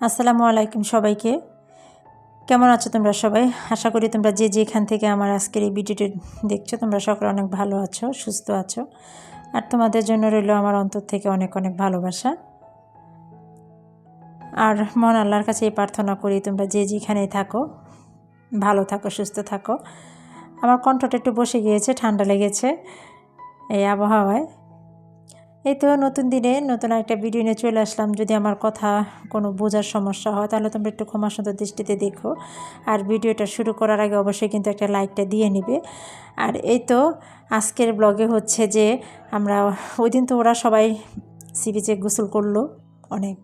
আসসালামু আলাইকুম সবাইকে। কেমন আছো তোমরা সবাই? আশা করি তোমরা যে যেখান থেকে আমার আজকের এই ভিডিওটি দেখছ, তোমরা সকলে অনেক ভালো আছো, সুস্থ আছো। আর তোমাদের জন্য রইল আমার অন্তর থেকে অনেক অনেক ভালোবাসা। আর মন আল্লাহর কাছে এই প্রার্থনা করি, তোমরা যে যেখানেই থাকো, ভালো থাকো, সুস্থ থাকো। আমার কণ্ঠটা একটু বসে গিয়েছে, ঠান্ডা লেগেছে। এই আবহাওয়ায়। এই তো নতুন দিনে নতুন একটা ভিডিও নিয়ে চলে আসলাম। যদি আমার কথা কোনো বোঝার সমস্যা হয়, তাহলে তোমরা একটু ক্ষমা সুন্দর দৃষ্টিতে দেখো। আর ভিডিওটা শুরু করার আগে অবশ্যই কিন্তু একটা লাইকটা দিয়ে নিবে। আর এই তো আজকের ব্লগে হচ্ছে যে আমরা ওই দিন তো ওরা সবাই সি বিচে গোসল করল, অনেক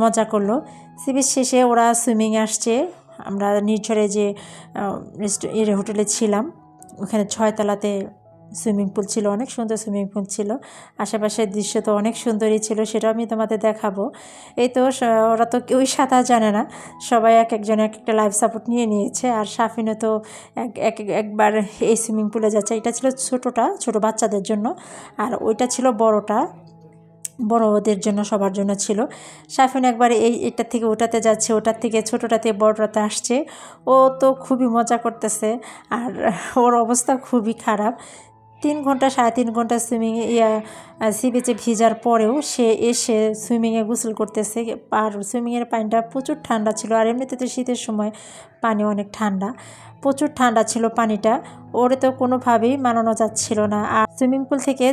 মজা করল। সি বিচ শেষে ওরা সুইমিং আসছে। আমরা নির্ঝরে যে এর হোটেলে ছিলাম। ওখানে ছয়তলাতে সুইমিং পুল ছিল, অনেক সুন্দর সুইমিং পুল ছিল। আশেপাশের দৃশ্য তো অনেক সুন্দরই ছিল, সেটাও আমি তোমাদের দেখাবো। এই তো ওরা তো কেউই সাঁতার জানে না, সবাই এক একজন এক একটা লাইফ সাপোর্ট নিয়ে নিয়েছে। আর সাফিনও তো এক এক, একবার এই সুইমিং পুলে যাচ্ছে। এটা ছিল ছোটোটা, ছোট বাচ্চাদের জন্য, আর ওইটা ছিল বড়টা, বড়দের জন্য, সবার জন্য ছিল। সাফিন একবার এই এটার থেকে ওটাতে যাচ্ছে, ওটার থেকে ছোটোটাতে বড়টাতে আসছে। ও তো খুবই মজা করতেছে, আর ওর অবস্থা খুবই খারাপ। তিন ঘণ্টা, সাড়ে তিন ঘণ্টা সুইমিংয়ে ইয়া সি বিচে ভিজার পরেও সে এসে সুইমিংয়ে গোসল করতেছে। আর সুইমিংয়ের পানিটা প্রচুর ঠান্ডা ছিল। আর এমনিতে তো শীতের সময় পানি অনেক ঠান্ডা। প্রচুর ঠান্ডা ছিল পানিটা, ওরে তো কোনোভাবেই মানানো যাচ্ছিল না। আর সুইমিং পুল থেকে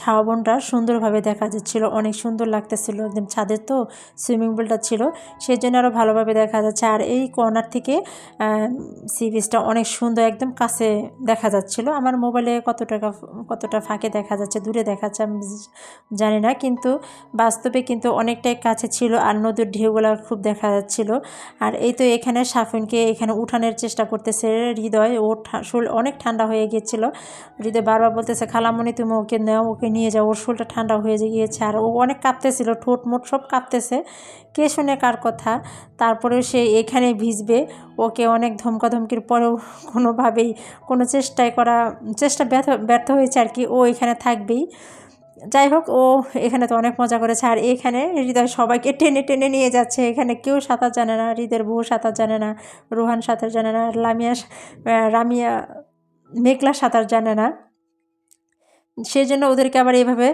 ঝাউবনটা সুন্দরভাবে দেখা যাচ্ছিল, অনেক সুন্দর লাগতেছিল। একদম ছাদের তো সুইমিং পুলটা ছিল সেই জন্য আরও ভালোভাবে দেখা যাচ্ছে। আর এই কর্নার থেকে সি বিচটা অনেক সুন্দর, একদম কাছে দেখা যাচ্ছিল। আমার মোবাইলে কত টাকা কতটা ফাঁকে দেখা যাচ্ছে, দূরে দেখাচ্ছে আমি জানি না, কিন্তু বাস্তবে কিন্তু অনেকটাই কাছে ছিল আর নদীর ঢেউগুলো খুব দেখা যাচ্ছিল। আর এই তো এখানে সাফিনকে এখানে উঠানোর চেষ্টা করতেছে। হৃদয়, ওর ও অনেক ঠান্ডা হয়ে গিয়েছিল। হৃদয় বারবার বলতেছে খালামণি তুমি ওকে নেও, ওকে নিয়ে যাও, ওর শোলটা ঠান্ডা হয়ে গিয়েছে। আর ও অনেক কাঁপতেছিল, ঠোঁট মোট সব কাঁপতেছে। কে শুনে কার কথা? তারপরেও সে এখানে ভিজবে, ওকে অনেক ধমকাধমকির পরেও কোনোভাবেই কোনো চেষ্টায় করা, চেষ্টা ব্যর্থ ব্যর্থ হয়েছে আর কি, ও এখানে থাকবেই। যাই হোক, ও এখানে তো অনেক মজা করেছে। আর এখানে হৃদয় সবাইকে টেনে টেনে নিয়ে যাচ্ছে। এখানে কেউ সাঁতার জানে না হৃদয়ের বউ সাঁতার জানে না, রোহান সাঁতার জানে না, লামিয়া রামিয়া, মেঘলা সাঁতার জানে না। সেই জন্য ওদেরকে আবার এইভাবে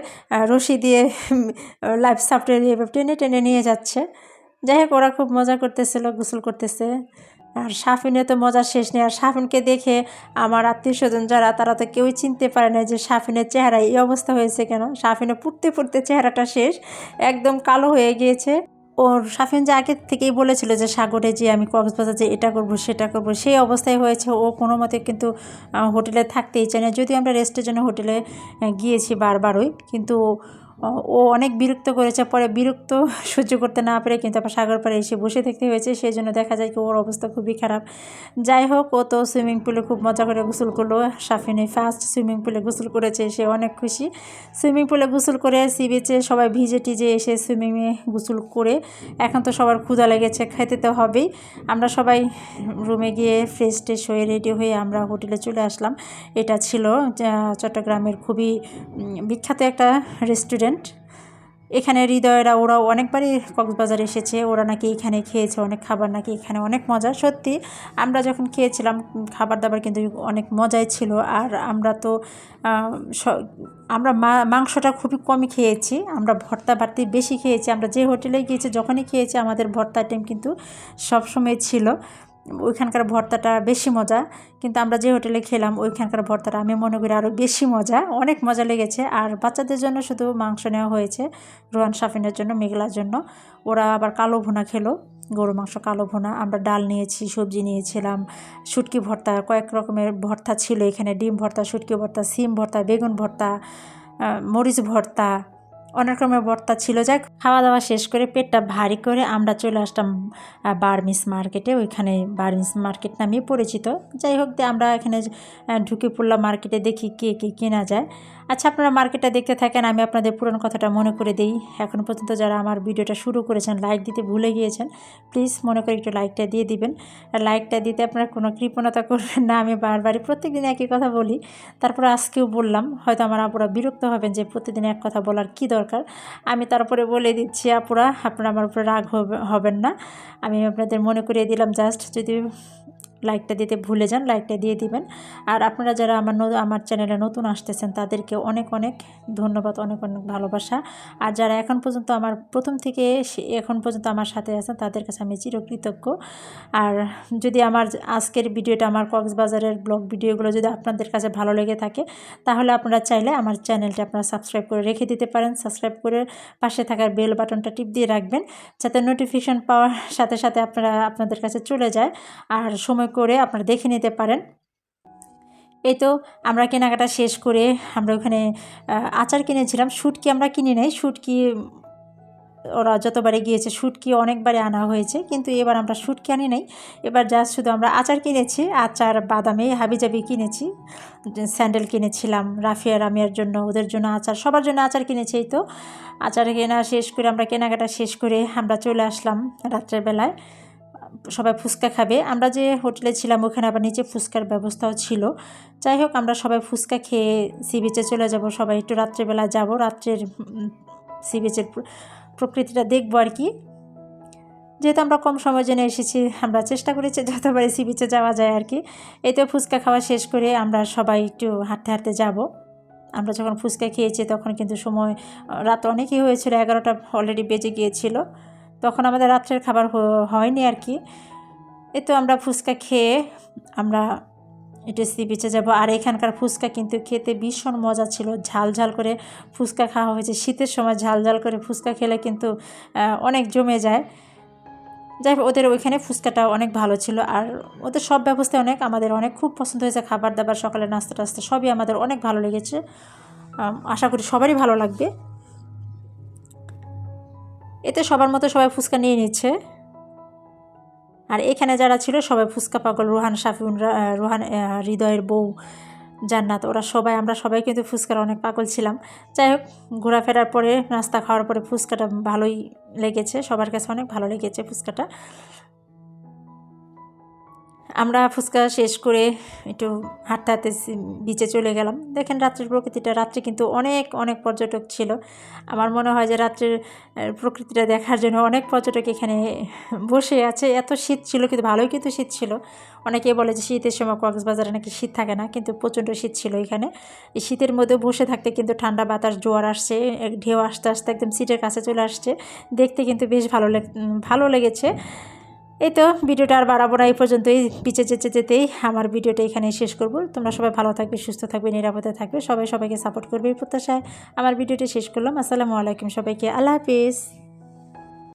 রশি দিয়ে লাইফ সাপটের এভাবে টেনে টেনে নিয়ে যাচ্ছে। যাই হোক, ওরা খুব মজা করতেছিল, গোসল করতেছে। আর সাফিনে তো মজার শেষ নেই। আর সাফিনকে দেখে আমার আত্মীয় স্বজন যারা, তারা তো কেউই চিনতে পারে না যে সাফিনের চেহারা এই অবস্থা হয়েছে কেন। সাফিনে পুড়তে পুড়তে চেহারাটা শেষ, একদম কালো হয়ে গিয়েছে। ওর সাফিন যে আগে থেকেই বলেছিল যে, সাগরে যে আমি কক্সবাজার যে এটা করব, সেটা করব, সেই অবস্থায় হয়েছে। ও কোনো মতে কিন্তু হোটেলে থাকতেই চায় না। যদিও আমরা রেস্টের জন্য হোটেলে গিয়েছি বারবারই, কিন্তু ও অনেক বিরক্ত করেছে, পরে বিরক্ত সহ্য করতে না পেরে কিন্তু আবার সাগর পাড়ে এসে বসে থাকতে হয়েছে। সেই জন্য দেখা যায় কি ওর অবস্থা খুবই খারাপ। যাই হোক, ও তো সুইমিং পুলে খুব মজা করে গোসল করল। সাফিনে ফার্স্ট সুইমিং পুলে গোসল করেছে, সে অনেক খুশি। সুইমিং পুলে গোসল করে সি বিচে সবাই ভিজে টিজে এসে সুইমিংয়ে গোসল করে। এখন তো সবার ক্ষুধা লেগেছে, খেতে তো হবেই। আমরা সবাই রুমে গিয়ে ফ্রেশ ট্রেশ হয়ে রেডি হয়ে আমরা হোটেলে চলে আসলাম। এটা ছিল চট্টগ্রামের খুবই বিখ্যাত একটা রেস্টুরেন্ট রেস্টুরেন্ট এখানে হৃদয়রা, ওরাও অনেকবারই কক্সবাজার এসেছে। ওরা নাকি এখানে খেয়েছে অনেক খাবার, নাকি এখানে অনেক মজা। সত্যি, আমরা যখন খেয়েছিলাম খাবার দাবার কিন্তু অনেক মজাই ছিল। আর আমরা তো আমরা মাংসটা খুবই কমই খেয়েছি। আমরা ভর্তা বাড়তি বেশি খেয়েছি। আমরা যে হোটেলে গিয়েছি, যখনই খেয়েছি, আমাদের ভর্তা আইটেম কিন্তু সবসময় ছিল। ওইখানকার ভর্তাটা বেশি মজা, কিন্তু আমরা যে হোটেলে খেলাম ওইখানকার ভর্তাটা আমি মনে করি আরও বেশি মজা, অনেক মজা লেগেছে। আর বাচ্চাদের জন্য শুধু মাংস নেওয়া হয়েছে রোহান সাফিনের জন্য, মেঘলার জন্য। ওরা আবার কালো ভুনা খেলো, গরু মাংস কালো ভুনা। আমরা ডাল নিয়েছি, সবজি নিয়েছিলাম, শুটকি ভর্তা, কয়েক রকমের ভর্তা ছিল এখানে, ডিম ভর্তা, শুটকি ভর্তা, সিম ভর্তা, বেগুন ভর্তা মরিচ ভর্তা অনেক রকমের ভর্তা ছিল। যাক খাওয়া দাওয়া শেষ করে পেটটা ভারী করে আমরা চলে আসলাম আহ, বার্মিস মার্কেটে। ওইখানে বার্মিস মার্কেট নামে পরিচিত। যাই হোক দিয়ে আমরা এখানে ঢুকে পড়লাম মার্কেটে দেখি কে কে কেনা যায়। আচ্ছা আপনারা মার্কেটটা দেখতে থাকেন আমি আপনাদের পুরনো কথাটা মনে করে দিই। এখন পর্যন্ত যারা আমার ভিডিওটা শুরু করেছেন লাইক দিতে ভুলে গিয়েছেন প্লিজ মনে করে একটু লাইকটা দিয়ে দিবেন। লাইকটা দিতে আপনারা কোনো কৃপণতা করবেন না আমি বারবারই প্রত্যেকদিন একই কথা বলি। তারপর আজকেও বললাম হয়তো আমার আপুরা বিরক্ত হবেন যে প্রতিদিন এক কথা বলার কী দরকার? আমি তারপরে বলে দিচ্ছি, আপুরা, আপনারা আমার উপরে রাগ হবেন না। আমি আপনাদের মনে করিয়ে দিলাম, জাস্ট যদি লাইকটা দিতে ভুলে যান লাইকটা দিয়ে দিবেন। আর আপনারা যারা আমার আমার চ্যানেলে নতুন আসতেছেন, তাদেরকে অনেক অনেক ধন্যবাদ, অনেক অনেক ভালোবাসা। আর যারা এখন পর্যন্ত আমার প্রথম থেকে এখন পর্যন্ত আমার সাথে আছেন, তাদের কাছে আমি চিরকৃতজ্ঞ। আর যদি আমার আজকের ভিডিওটা, আমার কক্সবাজারের ব্লগ ভিডিওগুলো যদি আপনাদের কাছে ভালো লেগে থাকে, তাহলে আপনারা চাইলে আমার চ্যানেলটা আপনারা সাবস্ক্রাইব করে রেখে দিতে পারেন। সাবস্ক্রাইব করে পাশে থাকার বেল বাটনটা টিপ দিয়ে রাখবেন, যাতে নোটিফিকেশন পাওয়ার সাথে সাথে আপনারা আপনাদের কাছে চলে যায়। আর সময় করে আপনারা দেখে নিতে পারেন। এই তো আমরা কেনাকাটা শেষ করে আমরা ওখানে আচার কিনেছিলাম। শুটকি আমরা কিনি নাই। শুটকি, ওরা যতবারে গিয়েছে, শুটকি অনেকবারে আনা হয়েছে। কিন্তু এবার আমরা শুটকি আনি নাই। এবার জাস্ট শুধু আমরা আচার কিনেছি। আচার, বাদামে, হাবিজাবি কিনেছি। স্যান্ডেল কিনেছিলাম, রাফিয়া রামিয়ার জন্য, ওদের জন্য আচার, সবার জন্য আচার কিনেছি তো। আচার কেনা শেষ করে, আমরা কেনাকাটা শেষ করে আমরা চলে আসলাম রাত্রের বেলায়। সবাই ফুচকা খাবে। আমরা যে হোটেলে ছিলাম, ওখানে আবার নিচে ফুচকার ব্যবস্থাও ছিল। যাই হোক, আমরা সবাই ফুচকা খেয়ে সি বিচে চলে যাব। সবাই একটু রাত্রেবেলা যাব, রাত্রের সি বিচের প্রকৃতিটা দেখব আর কি। যেহেতু আমরা কম সময় জন্য এসেছি, আমরা চেষ্টা করেছি যতবারই সি বিচে যাওয়া যায় আর কি। এই তো ফুচকা খাওয়া শেষ করে আমরা সবাই একটু হাঁটতে হাঁটতে যাব। আমরা যখন ফুচকা খেয়েছি, তখন কিন্তু সময়, রাত অনেকই হয়েছিল, এগারোটা অলরেডি বেজে গিয়েছিল। তখন আমাদের রাত্রের খাবার হয়নি আর কি। এই তো আমরা ফুচকা খেয়ে আমরা একটু সি বিচে যাব। আর এখানকার ফুচকা কিন্তু খেতে ভীষণ মজা ছিল। ঝাল ঝাল করে ফুচকা খাওয়া হয়েছে। শীতের সময় ঝাল ঝাল করে ফুচকা খেলে কিন্তু অনেক জমে যায়। যাই ওদের ওইখানে ফুচকাটা অনেক ভালো ছিল। আর ওদের সব ব্যবস্থা অনেক, আমাদের অনেক খুব পছন্দ হয়েছে। খাবার দাবার, সকালে নাস্তা টাস্তা সবই আমাদের অনেক ভালো লেগেছে। আশা করি সবারই ভালো লাগবে। এতে সবার মতো সবাই ফুচকা নিয়ে নিচ্ছে। আর এখানে যারা ছিল সবাই ফুচকা পাগল, রোহান, শাফিউন রোহান হৃদয়ের বউ, জান্নাত, ওরা সবাই, আমরা সবাই কিন্তু ফুচকার অনেক পাগল ছিলাম। যাই হোক, ঘোরাফেরার পরে, নাস্তা খাওয়ার পরে ফুচকাটা ভালোই লেগেছে, সবার কাছে অনেক ভালো লেগেছে ফুচকাটা। আমরা ফুচকা শেষ করে একটু হাঁটতে হাঁটতে বিচে চলে গেলাম। দেখেন রাত্রের প্রকৃতিটা, রাত্রে কিন্তু অনেক অনেক পর্যটক ছিল। আমার মনে হয় যে রাত্রের প্রকৃতিটা দেখার জন্য অনেক পর্যটক এখানে বসে আছে। এত শীত ছিল কিন্তু, ভালোই কিন্তু শীত ছিল। অনেকে বলে যে শীতের সময় কক্সবাজারে নাকি শীত থাকে না, কিন্তু প্রচণ্ড শীত ছিল এখানে। এই শীতের মধ্যে বসে থাকতে কিন্তু ঠান্ডা বাতাস জোয়ার আসছে, ঢেউ আসতে আসতে একদম সিটের কাছে চলে আসছে। দেখতে কিন্তু বেশ ভালো ভালো লেগেছে। এই তো ভিডিওটা আর বাড়াবো না, এই পর্যন্তই পিছে যেতে যেতেই আমার ভিডিওটা এখানেই শেষ করব। তোমরা সবাই ভালো থাকবে, সুস্থ থাকবে, নিরাপদে থাকবে, সবাই সবাইকে সাপোর্ট করবে এই প্রত্যাশায় আমার ভিডিওটি শেষ করলাম। আসসালামু আলাইকুম সবাইকে, আল্লাহ হাফিজ।